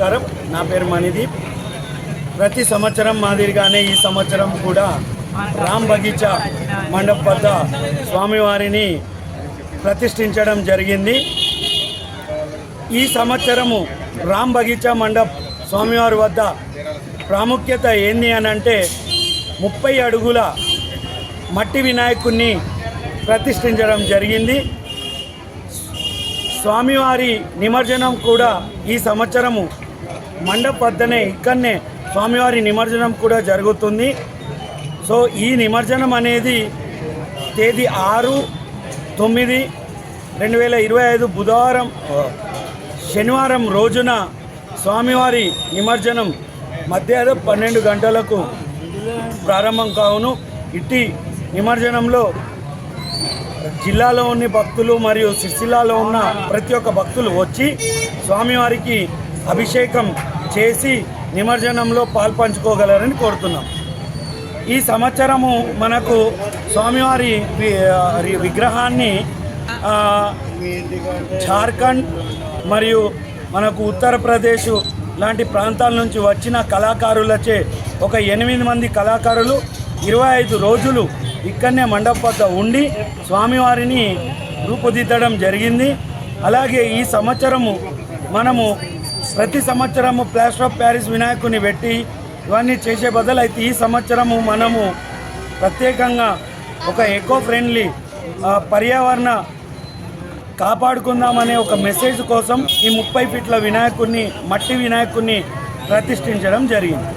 నమస్కారం. నా పేరు మణిదీప్. ప్రతి సంవత్సరం మాదిరిగానే ఈ సంవత్సరం కూడా రామ్ బగీచా మండప్ వద్ద స్వామివారిని ప్రతిష్ఠించడం జరిగింది. ఈ సంవత్సరము రామ్ బగీచా మండప్ స్వామివారి వద్ద ప్రాముఖ్యత ఏంది అని అంటే ముప్పై అడుగుల మట్టి వినాయకుణ్ణి ప్రతిష్ఠించడం జరిగింది. స్వామివారి నిమజ్జనం కూడా ఈ సంవత్సరము మండప్ వద్దనే ఇక్కడనే స్వామివారి నిమజ్జనం కూడా జరుగుతుంది. సో ఈ నిమజ్జనం అనేది తేదీ ఆరు తొమ్మిది రెండు వేల ఇరవై ఐదు బుధవారం శనివారం రోజున స్వామివారి నిమజ్జనం మధ్యాహ్నం పన్నెండు గంటలకు ప్రారంభం కావును. ఇట్టి నిమజ్జనంలో జిల్లాలో ఉన్న భక్తులు మరియు సిరిసిల్లాలో ఉన్న ప్రతి ఒక్క భక్తులు వచ్చి స్వామివారికి అభిషేకం చేసి నిమజ్జనంలో పాల్పంచుకోగలరని కోరుతున్నాం. ఈ సంవత్సరము మనకు స్వామివారి విగ్రహాన్ని జార్ఖండ్ మరియు మనకు ఉత్తరప్రదేశ్ లాంటి ప్రాంతాల నుంచి వచ్చిన కళాకారులచే ఒక ఎనిమిది మంది కళాకారులు ఇరవై ఐదు రోజులు ఇక్కడనే మండప వద్ద ఉండి స్వామివారిని రూపుదిద్దడం జరిగింది. అలాగే ఈ సంవత్సరము మనము ప్రతి సంవత్సరము ప్లాస్టర్ ఆఫ్ ప్యారిస్ వినాయకుని పెట్టి ఇవన్నీ చేసే బదులు అయితే ఈ సంవత్సరము మనము ప్రత్యేకంగా ఒక ఎకో ఫ్రెండ్లీ పర్యావరణ కాపాడుకుందామనే ఒక మెసేజ్ కోసం ఈ ముప్పై ఫీట్ల వినాయకుడిని మట్టి వినాయకుడిని ప్రతిష్ఠించడం జరిగింది.